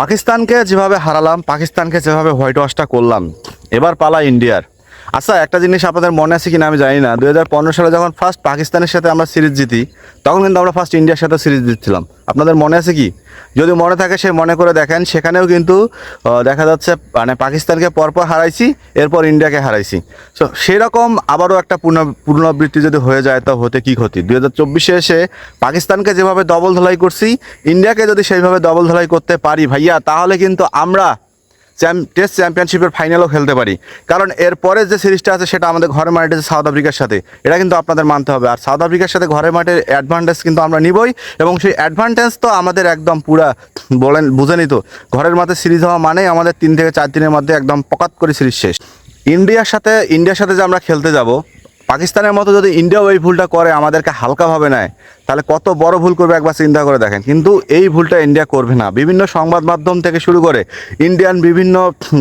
পাকিস্তানকে যেভাবে হারালাম পাকিস্তানকে যেভাবে হোয়াইট ওয়াশটা করলাম এবার পালা ইন্ডিয়ার। আচ্ছা একটা জিনিস আপনাদের মনে আছে কিনা আমি জানি না। দু হাজার পনেরো সালে যখন ফার্স্ট পাকিস্তানের সাথে আমরা সিরিজ জিতি, তখন কিন্তু আমরা ফার্স্ট ইন্ডিয়ার সাথে সিরিজ জিতছিলাম। আপনাদের মনে আছে কি? যদি মনে থাকে সে মনে করে দেখেন, সেখানেও কিন্তু দেখা যাচ্ছে মানে পাকিস্তানকে পরপর হারাইছি, এরপর ইন্ডিয়াকে হারাইছি। সো সেরকম আবারও একটা পুনঃ পুনরাবৃত্তি যদি হয়ে যায়, তো হতে কি ক্ষতি? দুই হাজার চব্বিশে এসে পাকিস্তানকে যেভাবে ডবল ধলাই করছি, ইন্ডিয়াকে যদি সেইভাবে ডবল ধলাই করতে পারি ভাইয়া, তাহলে কিন্তু আমরা টেস্ট চ্যাম্পিয়নশিপের ফাইনালও খেলতে পারি। কারণ এরপরে যে সিরিজটা আছে, সেটা আমাদের ঘরের মাঠে সাউথ আফ্রিকার সাথে। এটা কিন্তু আপনাদের মানতে হবে। আর সাউথ আফ্রিকার সাথে ঘরের মাঠের অ্যাডভান্টেজ কিন্তু আমরা নিবই এবং সেই অ্যাডভান্টেজ তো আমাদের একদম পুরা বলেন, বুঝে নিত। ঘরের মাঠে সিরিজ হওয়া মানেই আমাদের তিন থেকে চার দিনের মধ্যে একদম পকাত করে সিরিজ শেষ। ইন্ডিয়ার সাথে ইন্ডিয়ার সাথে যে আমরা খেলতে যাব পাকিস্তানের মতো যদি ইন্ডিয়া ওই ভুলটা করে, আমাদেরকে হালকাভাবে নেয়, তাহলে কত বড় ভুল করবে একবার চিন্তা করে দেখেন। কিন্তু এই ভুলটা ইন্ডিয়া করবে না। বিভিন্ন সংবাদ মাধ্যম থেকে শুরু করে ইন্ডিয়ান বিভিন্ন,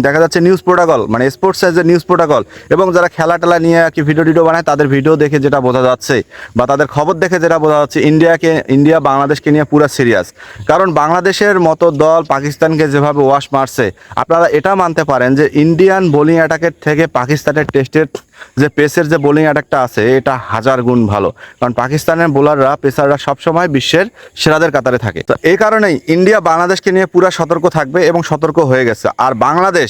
দেখা যাচ্ছে নিউজ প্রোটোকল মানে স্পোর্টস যে নিউজ প্রোটোকল, এবং যারা খেলা টেলা নিয়ে আর কি ভিডিও টিডিও বানায়, তাদের ভিডিও দেখে যেটা বোঝা যাচ্ছে, বা তাদের খবর দেখে যেটা বোঝা যাচ্ছে, ইন্ডিয়াকে, ইন্ডিয়া বাংলাদেশকে নিয়ে পুরো সিরিয়াস কারণ বাংলাদেশের মতো দল পাকিস্তানকে যেভাবে ওয়াশ মারছে, আপনারা এটা মানতে পারেন যে ইন্ডিয়ান বোলিং অ্যাটাকের থেকে পাকিস্তানের টেস্টের যে পেসের যে বোলিং অ্যাটাকটা আছে, এটা হাজার গুণ ভালো। কারণ পাকিস্তানের বোলাররা পেসাররা সবসময় বিশ্বের সেরাদের কাতারে থাকে। তো এই কারণেই ইন্ডিয়া বাংলাদেশকে নিয়ে পুরো সতর্ক থাকবে এবং সতর্ক হয়ে গেছে। আর বাংলাদেশ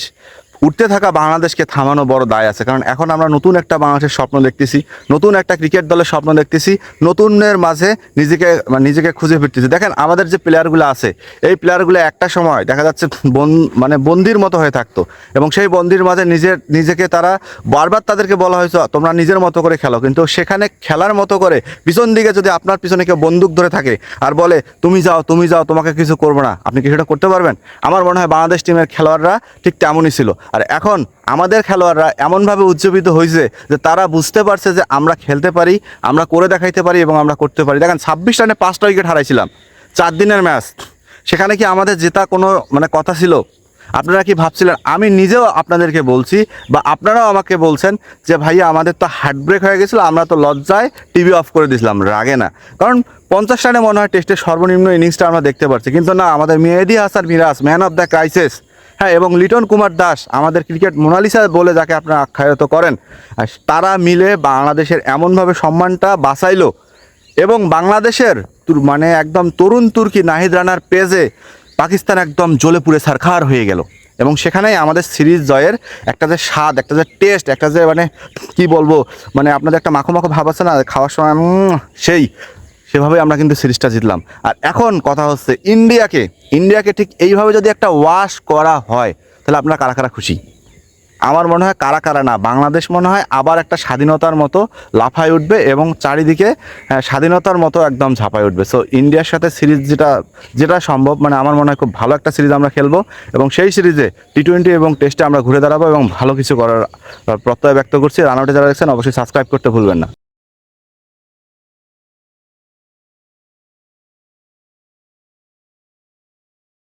উঠতে থাকা বাংলাদেশকে থামানো বড় দায় আছে। কারণ এখন আমরা নতুন একটা বাংলাদেশের স্বপ্ন দেখতেছি, নতুন একটা ক্রিকেট দলের স্বপ্ন দেখতেছি, নতুনের মাঝে নিজেকে মানে নিজেকে খুঁজে ফিরতেছি। দেখেন, আমাদের যে প্লেয়ারগুলো আছে, এই প্লেয়ারগুলো একটা সময় দেখা যাচ্ছে বন মানে বন্দির মতো হয়ে থাকতো। এবং সেই বন্দির মাঝে নিজের, নিজেকে তারা বারবার তাদেরকে বলা হয়েছে, তোমরা নিজের মতো করে খেলো। কিন্তু সেখানে খেলার মতো করে পিছন দিকে যদি আপনার পিছনে কেউ বন্দুক ধরে থাকে আর বলে, তুমি যাও তুমি যাও, তোমাকে কিছু করব না। আপনি কি সেটা করতে পারবেন? আমার মনে হয় বাংলাদেশ টিমের খেলোয়াড়রা ঠিক তেমনই ছিল। আর এখন আমাদের খেলোয়াড়রা এমনভাবে উজ্জীবিত হয়েছে যে তারা বুঝতে পারছে যে আমরা খেলতে পারি, আমরা করে দেখাইতে পারি এবং আমরা করতে পারি। দেখেন, ছাব্বিশ রানে পাঁচটা উইকেট হারাইছিলাম। চার দিনের ম্যাচ। সেখানে কি আমাদের জেতা কোনো মানে কথা ছিল? আপনারা কি ভাবছিলেন? আমি নিজেও আপনাদেরকে বলছি বা আপনারাও আমাকে বলছেন যে, ভাইয়া, আমাদের তো হার্ট ব্রেক হয়ে গেছিল, আমরা তো লজ্জায় টিভি অফ করে দিয়েছিলাম। রাগে না। কারণ পঞ্চাশ রানে মনে হয় টেস্টের সর্বনিম্ন ইনিংসটা আমরা দেখতে পাচ্ছি কিন্তু না, আমাদের Mehedi Hasan Miraz man of the crisis হ্যাঁ এবং লিটন কুমার দাস, আমাদের ক্রিকেট মোনালিসা বলে যাকে আপনারা আখ্যায়িত করেন তারা মিলে বাংলাদেশের এমনভাবে সম্মানটা বাঁচাইলো এবং বাংলাদেশের মানে একদম তরুণ তুর্কি নাহিদ রানার পেজে পাকিস্তান একদম জ্বলে পুড়ে সারখার হয়ে গেল। এবং সেখানেই আমাদের সিরিজ জয়ের একটা যে স্বাদ, একটা যে টেস্ট, একটা যে মানে কি বলব মানে আপনাদের একটা মাখো মাখো ভাব আছে না, খাওয়ার সময় সেই সেভাবেই আমরা কিন্তু সিরিজটা জিতলাম। আর এখন কথা হচ্ছে ইন্ডিয়াকে। ইন্ডিয়াকে ঠিক এইভাবে যদি একটা ওয়াশ করা হয় তাহলে আপনারা কারা কারা খুশি? আমার মনে হয় কারা কারা না। বাংলাদেশ মনে হয় আবার একটা স্বাধীনতার মতো লাফায় উঠবে এবং চারিদিকে হ্যাঁ, স্বাধীনতার মতো একদম ঝাঁপায় উঠবে। সো ইন্ডিয়ার সাথে সিরিজ যেটা যেটা সম্ভব মানে আমার মনে হয় খুব ভালো একটা সিরিজ আমরা খেলব এবং সেই সিরিজে টি টোয়েন্টি এবং টেস্টে আমরা ঘুরে দাঁড়াবো এবং ভালো কিছু করার প্রত্যয় ব্যক্ত করছি। রান আউটে যারা দেখছেন অবশ্যই সাবস্ক্রাইব করতে ভুলবেন না।